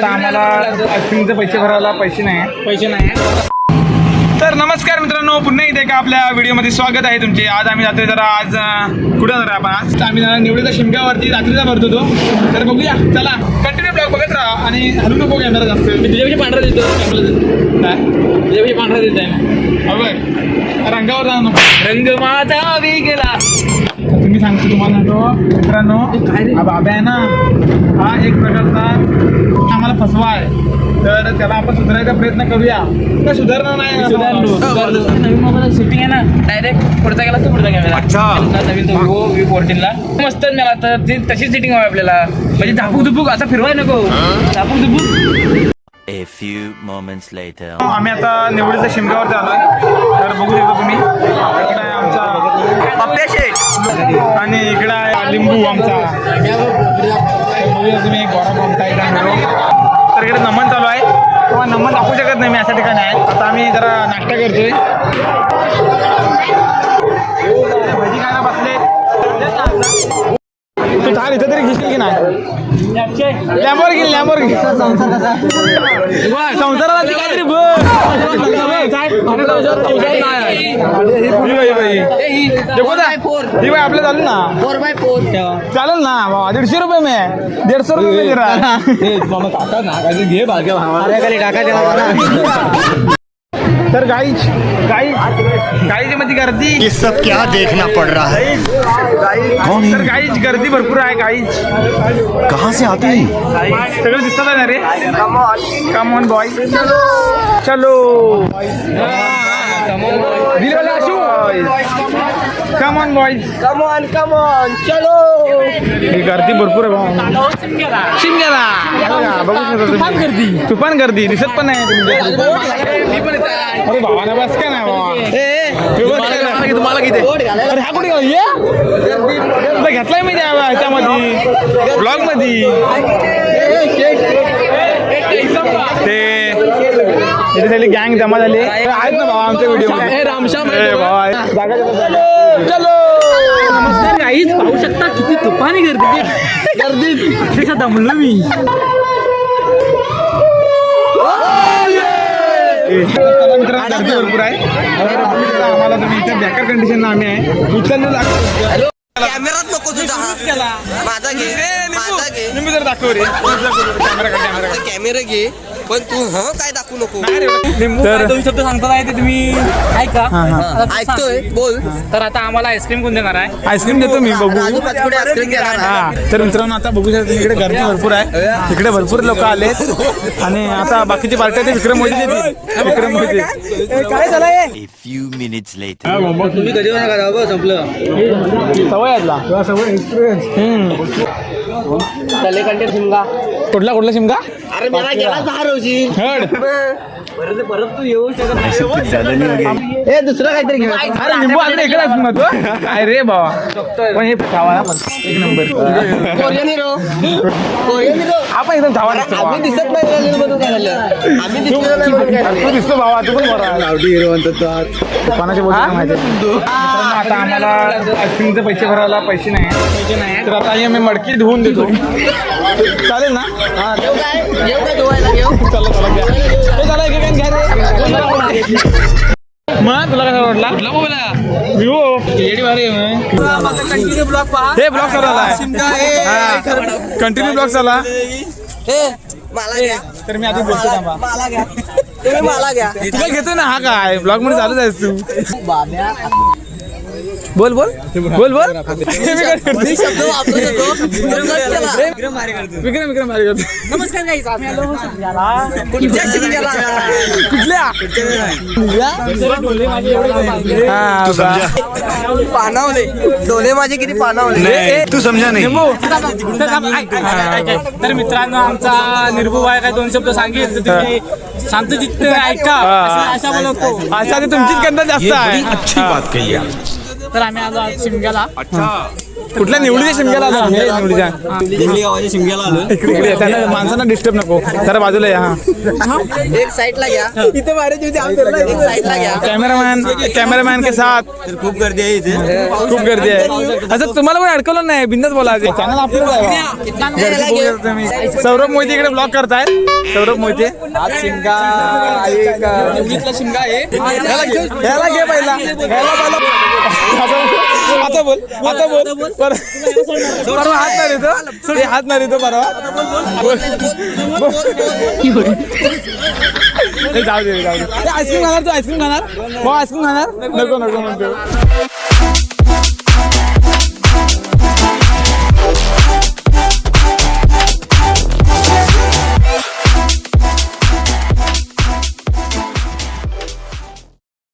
आता आम्हाला आईस्क्रीमचे पैसे भरायला पैसे नाही. पैसे नाही. तर नमस्कार मित्रांनो पुन्हा एकदा एका आपल्या व्हिडिओमध्ये स्वागत आहे तुमचे. आज आम्ही जातोय जरा आज कुठं जरा आपण आज? आम्ही जरा निवडीच्या शिमग्यावरती रात्रीचा भरतो तो. तर बघूया. चला. कंटिन्यू ब्लॉग बघत राहा आणि हलू नको कॅमेरा जास्त. मी तुझ्यापेक्षा पांढरा देतो काय? तुझ्यापेक्षा पांढरा देत आहे हवंय रंगावर जाऊ नको रंग माझा गेला तुम्ही सांगतो तुम्हाला सांगतो मित्रांनो हा बाबा आहे ना हा एक प्रकारचा आम्हाला फसवा आहे. तर त्याला आपण सुधारायचा प्रयत्न करूया. तर सुधारणा नाही मला वाटतं. नवीन मोबाईल शूटिंग आहे ना डायरेक्ट पुढचा गेला तो पुढचा अच्छा. नवीन तो व्ही फोर्टीनला मस्त मला तर ती तशीच सेटिंग हवी आपल्याला. म्हणजे झापूक झुपूक असा फिरवाय नको. Zapuk Jhupuk A few moments later. आम्ही आता निवडीच्या शिमग्यावरती आलोय तर बघू शकता तुम्ही. लिंबू आमचा. तर तुम्ही गोरा इकडे तर इकडे नमन चालू आहे. किंवा नमन दाखवू शकत नाही मी अशा ठिकाणी आहे. आता आम्ही जरा नाश्ता करतोय. भजी खायला बसले. थार इथं तरी घेशील की नाही? लॅम्बोर घे लॅम्बोर घे संसाराला ती काहीतरी ही बाई, ही. ही आपलं चालेल ना? फोर बाय फोर चालेल ना बाबा दीडशे रुपये में. दीडशे रुपये में जरा तर गाइज़ गाई गाइज़ मध्ये गर्दी। ये सब क्या देखना पड़ रहा है? कौन तर है गाइज़ गर्दी भरपूर आहे गाइज़ कहाँ से आते हैं? सगळं दिसतात आहे ना रे कम ऑन बॉय चलो। Come on boys come on come on चलो ही गर्दी भरपूर आहे शिमग्याला बघा, गर्दी तुफान गर्दी दिसत पण नाही अरे भावाना बस का नाही बाबा तुम्हाला किती अरे हा कुठे? ये तुला घेतलाय मी त्या ह्याच्यामध्ये ब्लॉगमध्ये इथे सगळी गँग जमा झाली. आहेत ना भावा आमच्या व्हिडिओ नमस्कार काहीच पाहू शकता किती तुफानी गर्दी गर्दी अक्षरशः दमलो मी चला मित्रांनो गर्दी भरपूर आहे. आम्हाला तुम्ही इथे बेकार कंडिशन आम्ही आहे. लागतं. कॅमेरात नको तुझा. माझा घे. माझा घे. तुम्ही जर दाखव रे. कॅमेरा घे. पण तू ह? काय दाखवू नको? तर दोन शब्द सांगता आहे ते तुम्ही ऐका. आता तू ऐकतोय सांग. बोल. तर आता आम्हाला आईस्क्रीम कोण देणार आहे? आईस्क्रीम देतो मी बघू. Raju Pachpude ice cream. हा तर मित्रांनो आता बघू शकता इकडे गर्दी भरपूर आहे. इकडे भरपूर लोक आलेत आणि आता बाकीची पार्टी आहे ते विक्रम मोदी देतील विक्रम मोदी काय झालंय? A few minutes later. तुम्ही कधी संपलं. सवय आहे सवय एक्सपिरियन्स तले कंटेन शिमगा. कुठला कुठला शिमगा? अरे मला गेला दहा रोजी. हड. परत परत तू येऊ शकत नाही. हे दुसरं काहीतरी घे अरे लिंबू आपल्या इकडे असतो ना तो. काय रे बाबा. पण हे खावा एक number. Korean hero. Korean hero. आपण एकदम धावा दिसतो. आम्ही नाही राहिलेलो म्हणून काय झालं? आम्ही दिसलेलो नाही म्हणून काय झालं? तू दिसतो भावा तू पण बरा गावठी हिरो म्हणतात कोणाच्या बोलतो माहिती? आता आम्हाला आईस्क्रीमचे पैसे भरायला पैसे नाही. पैसे नाही तर आता हे मी मडकी धुवून देतो. चालेल ना? हा. येऊ काय? येऊ काय धुवायला? येऊ. चला चला घ्या. हे झालं एक एक घ्या रे मग तुला कसा वाटला? कुठला मोबाईल आहे? विवो. येडी भारी आहे मग. कंटिन्यू ब्लॉग पहा हे. ब्लॉग चालू आहे कंटिन्यू ब्लॉग चाला. हे मला घ्या. तर मी आधी बोलतो थांबा. मला घ्या. तुम्ही मला घ्या. तुला घेतो ना हा काय? ब्लॉगमध्ये चालूच आहेस तू. बोल बोल. बोल बोल. विक्रम. विक्रम विक्रम भारी करतो नमस्कार? कुठल्या? हा. पानावले. डोले माझे किती पानावले. तू समझा नहीं. तर मित्रांनो आमचा निर्भू आहे काय दोन शब्द सांगेल शांत चित्त ऐका. असं- अशा बोलतो अशा ती तुमचीच गंधा जास्त आहे. अच्छी बात कही तर आम्ही आलो आज शिमग्याला अच्छा. कुठल्या निवडीच्या शिमग्याला आलो हे. निवडीच्या. इकडे इकडे. त्यांना माणसांना डिस्टर्ब नको. जरा बाजूला या हा. एक साईडला घ्या. इथे होती एक साईडला घ्या. कॅमेरामॅन कॅमेरामॅन के साथ. खूप गर्दी आहे इथे. खूप गर्दी आहे. असं तुम्हाला पण अडकवलं नाही. बिंदास बोला चॅनल आपलं. सौरभ मोहिते इकडे ब्लॉग करतायत. सौरभ मोहिते. शिमगा शिमगा घे. पहिला. आता बोल. आता बोल. पर- परवा हात नाही देतो हात नाही देतो परवा बोल. बोल. जाऊ दे जाऊ दे. आईस्क्रीम खाणार तू? आईस्क्रीम खाणार? हो आईस्क्रीम खाणार? नको नको म्हणतो.